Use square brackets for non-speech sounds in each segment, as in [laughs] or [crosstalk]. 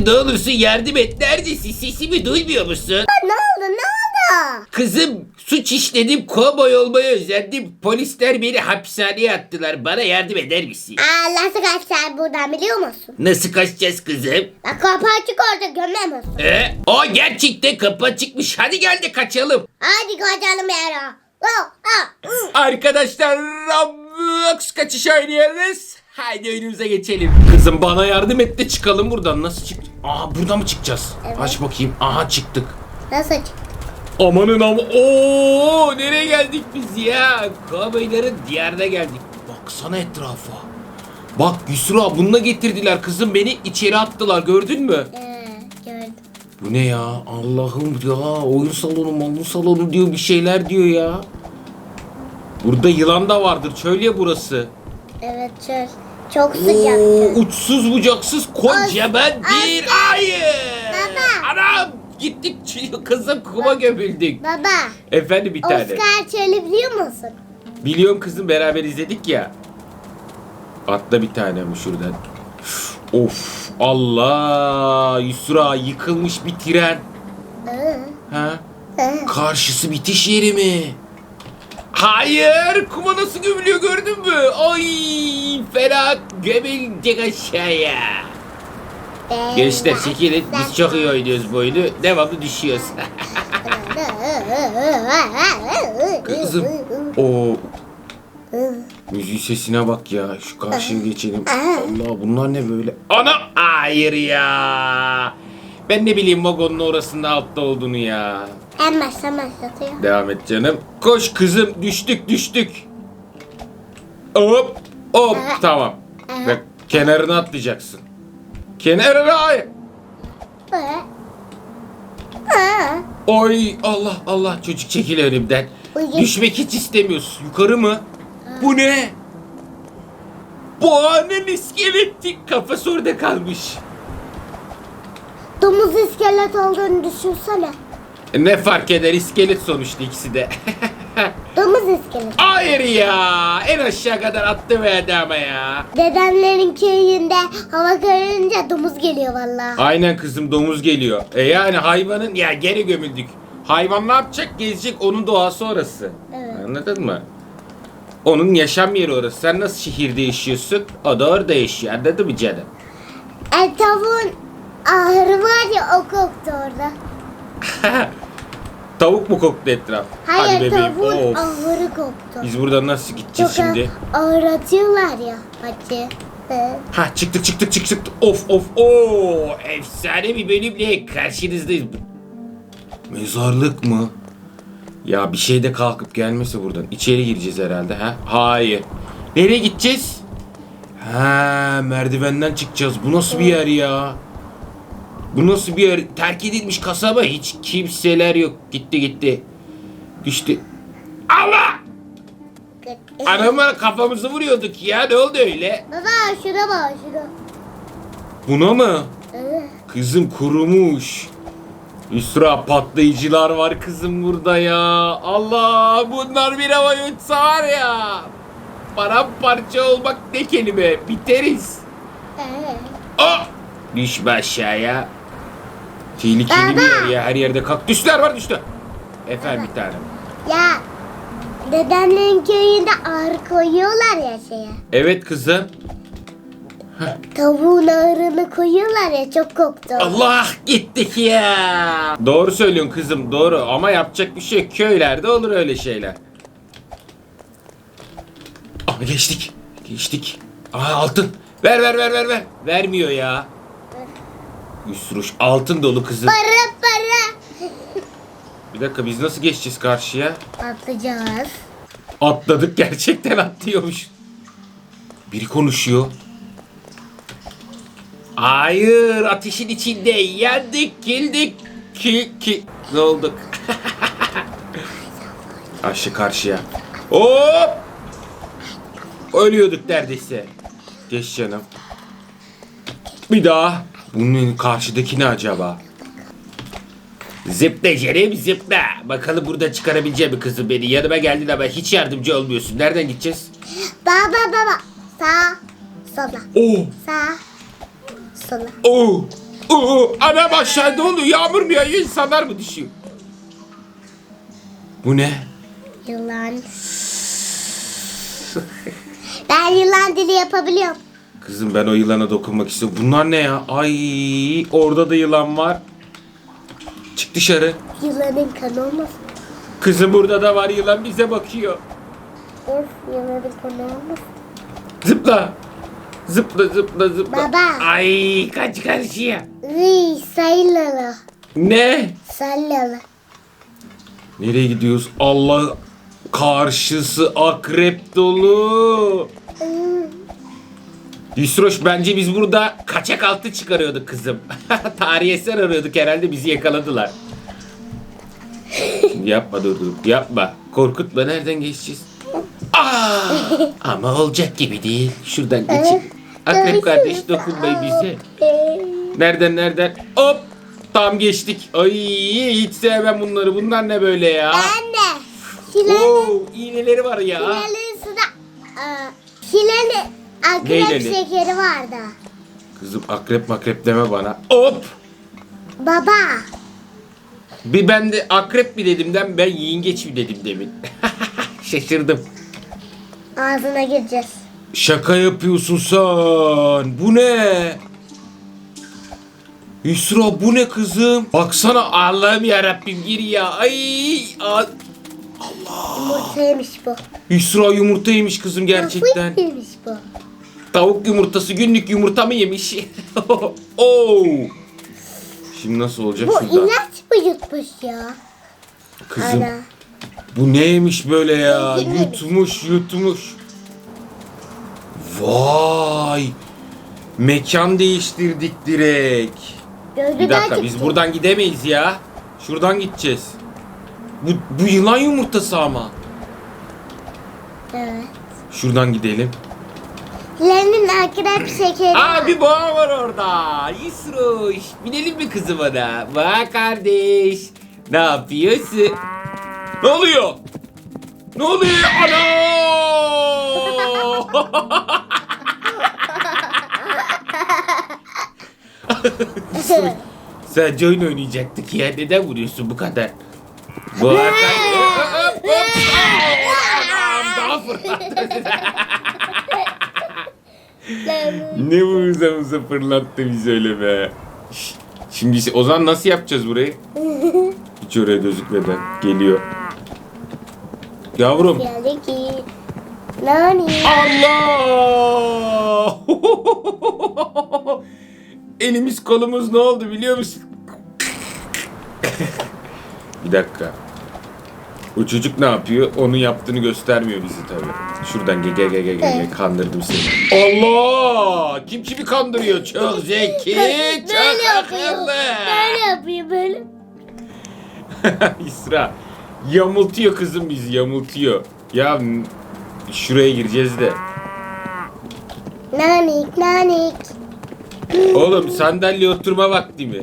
Kızım ne olursun yardım et. Neredesin? Sesimi duymuyor musun? Ne oldu ne oldu? Kızım suç işledim, kovboy olmaya özendim. Polisler beni hapishaneye attılar. Bana yardım eder misin? Aa, nasıl kaçacağız buradan biliyor musun? Nasıl kaçacağız kızım? Bak kapı açık orada görmüyor musun? E, o gerçekten kapı çıkmış. Hadi gel de kaçalım. Hadi kaçalım uh. Arkadaşlar Roblox kaçış oynuyoruz. Haydi oyunumuza geçelim. Kızım bana yardım et de çıkalım buradan. Nasıl çık? Aa buradan mı çıkacağız? Evet. Aç bakayım. Aha çıktık. Nasıl açık? Amanın ama ooo nereye geldik biz ya? Kovboyların diyarına geldik. Baksana etrafa. Bak Yusra bununla getirdiler kızım beni içeri attılar gördün mü? Ee, gördüm. Bu ne ya? Allah'ım ya oyun salonu malın salonu diyor bir şeyler diyor ya. Burada yılan da vardır çöl ya burası. Evet çöl. Çok sıcak Oo, çöl. uçsuz bucaksız kocaman As- bir ayı. Baba. Anam gittik kızım kuma gömüldük. Baba, Efendim bir tane. Oscar çölü biliyor musun? Biliyorum kızım beraber izledik ya. Atla bir tane mi şuradan? Of Allah Yusra yıkılmış bir tren. Ee, Ha? ee. Karşısı bitiş yeri mi? Hayır kuma nasıl gömülüyor gördün mü? Ay fena gömülecek aşağıya. Gençler çekilin biz çok iyi oynuyoruz bu oyunu. Devamlı düşüyoruz. [laughs] Kızım o müziğin sesine bak ya. Şu karşıya geçelim. Allah bunlar ne böyle? Ana! Hayır ya. Ben ne bileyim vagonun orasında altta olduğunu ya. En baştan başlatıyor. Devam et canım. Koş kızım düştük düştük. Hop hop Aha. tamam. Aha. Bak kenarına atlayacaksın. Kenarına hayır. Ee, ee. Oy Allah Allah çocuk çekil önümden. Uygun. Düşmek hiç istemiyorsun. Yukarı mı? Bu ne? Boğanın iskeleti kafası orada kalmış. Domuz iskelet olduğunu düşünsene. E, Ne fark eder iskelet sonuçta ikisi de. [laughs] Domuz iskelet. Hayır ya en aşağı kadar attı verdi ama ya. Dedemlerin köyünde hava kararınca domuz geliyor vallahi. Aynen kızım domuz geliyor. E yani hayvanın ya geri gömüldük. Hayvan ne yapacak? Gezecek onun doğası orası. Evet. Anladın mı? Onun yaşam yeri orası. Sen nasıl şehirde yaşıyorsun? O da orada yaşıyor. Anladın mı canım? E tavuğun ahırı var ya o koktu orada. [laughs] Tavuk mu koktu etraf? Hayır tavuğun ahırı koktu. Biz buradan nasıl gideceğiz Çok şimdi? ağır atıyorlar ya. Ee, Ha çıktık çıktık çıktık. Of of o efsane bir bölümle karşınızdayız. Mezarlık mı? Ya bir şey de kalkıp gelmese buradan. İçeri gireceğiz herhalde ha? Hayır. Nereye gideceğiz? Ha merdivenden çıkacağız. Bu nasıl bir yer ya? Bu nasıl bir yer? Terk edilmiş kasaba hiç kimseler yok. Gitti gitti. Düştü. Allah! Adamlar kafamızı vuruyorduk ya. Ne oldu öyle? Baba şuna bak şuna. Buna mı? Ee, Kızım kurumuş. Yusra patlayıcılar var kızım burada ya. Allah bunlar bir hava uçsa var ya. Paramparça olmak ne kelime. Biteriz. ee. Oh! Düşme aşağıya. Bir yer ya. Her yerde kaktüsler var düştü. Efendim bir tane. Ya dedemlerin köyünde ağır koyuyorlar ya şeye. Evet kızım. Tavuğun ağırını koyuyorlar ya çok koktu. Allah gittik ya. Doğru söylüyorsun kızım doğru ama yapacak bir şey yok. Köylerde olur öyle şeyler. Aa geçtik. Geçtik. Aa altın. Ver ver ver ver ver. Vermiyor ya. Yusruş altın dolu kızım. Para para. Bir dakika biz nasıl geçeceğiz karşıya? Atlayacağız. Atladık gerçekten atlıyormuş. Biri konuşuyor. Hayır ateşin içinde yandık girdik ki ki ne olduk? [laughs] Karşı karşıya. Hop! Ölüyorduk neredeyse. Geç canım. Bir daha. Bunun karşıdaki ne acaba? Zıpla Jerem zıpla. Bakalım burada çıkarabileceğim mi kızım beni? Yanıma geldin ama hiç yardımcı olmuyorsun. Nereden gideceğiz? Baba baba. Sağ. Sola. Oo! Sağ. Sola. Oo! Oo, anam aşağıda oluyor. Yağmur mu yağıyor insanlar mı düşüyor? Bu ne? Yılan. ben yılan dili yapabiliyorum. Kızım ben o yılana dokunmak istiyorum. Bunlar ne ya? Ay orada da yılan var. Çık dışarı. Yılanın kanı olmasın. Kızım burada da var yılan bize bakıyor. Of yılanın kanı olmasın. Zıpla. Zıpla zıpla zıpla. Baba. Ay kaç karşıya. Iy sayılalı. Ne? Sallalı. Nereye gidiyoruz? Allah karşısı akrep dolu. Yusroş bence biz burada kaçak altı çıkarıyorduk kızım. [laughs] Tarihi eser arıyorduk herhalde bizi yakaladılar. yapma dur dur yapma. Korkutma nereden geçeceğiz? Aa, ama olacak gibi değil. Şuradan geçin. Akrep kardeş dokunmayın bize. Nereden nereden? Hop tam geçtik. Ay hiç sevmem bunları. Bunlar ne böyle ya? Anne. Şilenin, Oo iğneleri var ya. şilenin suda. Şilenin akrep Neyleli? şekeri vardı. Kızım akrep makrep deme bana. Hop. Baba. Bir ben de akrep mi dedimden ben yengeç mi dedim demin. [laughs] Şaşırdım. Ağzına gireceğiz. Şaka yapıyorsun sen. Bu ne? Yusra bu ne kızım? Baksana Allah'ım yarabbim gir ya. Ay. a- Yumurtaymış bu. Yusra yumurta yemiş kızım gerçekten. Yumurtaymış bu. Tavuk yumurtası günlük yumurta mı yemiş? [laughs] Oo. Şimdi nasıl olacak Bu şurada? ilaç mı yutmuş ya? Kızım Ana. bu neymiş böyle ya? Yedirmemiş. Yutmuş yutmuş. Vay. Mekan değiştirdik direkt. Gözü Bir dakika biz çıktı. buradan gidemeyiz ya. Şuradan gideceğiz. Bu, bu yılan yumurtası ama. Evet. Şuradan gidelim. Şilenin akrep şekeri Aa bir boğa var orada. Yusruş. Binelim mi kızım ona? Boğa kardeş. Ne yapıyorsun? Ne oluyor? Ne oluyor? Ana! [laughs] Sadece oyun oynayacaktık ya. Neden vuruyorsun bu kadar? [laughs] Hop. Anam, Daha fırlattı. [laughs] Ne vuruza fırlattı bizi öyle be. Şimdi ise- o zaman nasıl yapacağız burayı? [laughs] Hiç oraya gözükmeden geliyor. Yavrum. Geldi ki. Nani. Allah! [laughs] Elimiz kolumuz ne oldu biliyor musun? [laughs] Bir dakika. O çocuk ne yapıyor? Onun yaptığını göstermiyor bizi tabii. Şuradan ge ge ge ge ge ge kandırdım seni. Allah! Kim kimi kandırıyor? Çok zeki, Böyle çok yapıyor. akıllı. Böyle yapıyor böyle. [laughs] İsra yamultuyor kızım bizi yamultuyor. Ya n- şuraya gireceğiz de. Nanik nanik. Oğlum sandalye oturma vakti mi?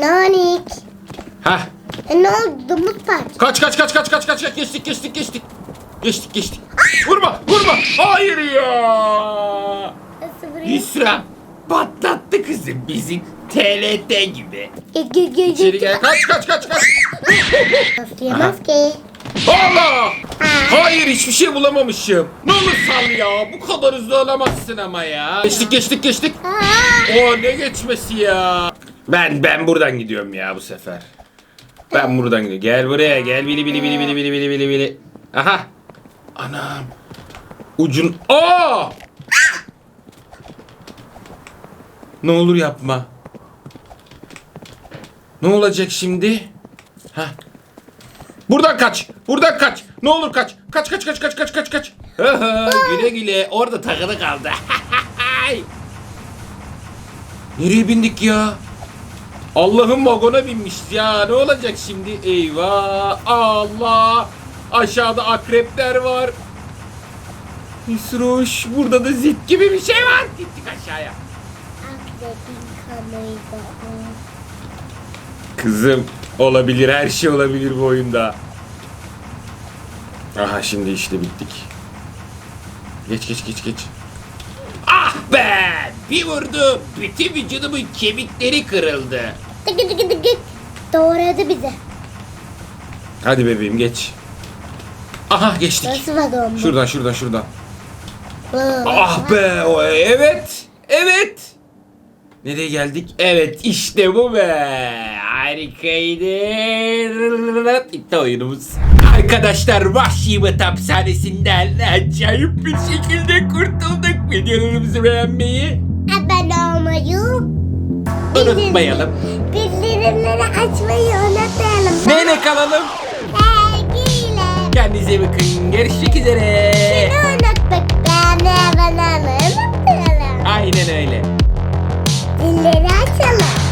Nanik. Hah E ne oldu? Domuz parça. kaç kaç kaç kaç kaç kaç geçtik geçtik geçtik. Geçtik geçtik. Vurma vurma. Hayır ya. Nasıl vuruyor? İsra patlattı kızım bizi TLT gibi. Ge ge ge İçeri ge. gel kaç kaç kaç kaç. Maske maske. Allah! Hayır hiçbir şey bulamamışım. Ne olur sal ya. Bu kadar hızlı olamazsın ama ya. Geçtik geçtik geçtik. Aa, O ne geçmesi ya. Ben ben buradan gidiyorum ya bu sefer. Ben buradan gidiyorum. Gel buraya gel bili bili bili bili bili bili bili bili. Aha. Anam. Ucun. Aa! Ne olur yapma. Ne olacak şimdi? Ha. Buradan kaç. Buradan kaç. Ne olur kaç. Kaç kaç kaç kaç kaç kaç kaç. Güle güle. Orada takılı kaldı. [laughs] Nereye bindik ya? Allah'ın vagona binmişiz ya. Ne olacak şimdi? Eyvah. Allah. Aşağıda akrepler var. Hisroş. Burada da zit gibi bir şey var. Gittik aşağıya. akrebin kanıydı. Kızım olabilir her şey olabilir bu oyunda. Aha şimdi işte bittik. Geç geç geç geç. Ah be! Bir vurdu. Bütün vücudumun kemikleri kırıldı. Tıkı tıkı tıkı. Doğradı bizi. Hadi bebeğim geç. Aha geçtik. Nasıl var doğum? Şuradan şuradan şuradan. Bu. Ah be o evet. Evet. Nereye geldik? Evet işte bu be. Harikaydı. Bitti oyunumuz. Arkadaşlar Vahşi Batı hapishanesinden acayip bir şekilde kurtulduk. Videolarımızı beğenmeyi oynamayı unutmayalım. Bildirimleri açmayı unutmayalım. Neyle kalalım? Sevgiyle. Kendinize bakın. Görüşmek üzere. Şunu unuttuk. Beğeni abone unutmayalım. Aynen öyle. Dilleri açalım.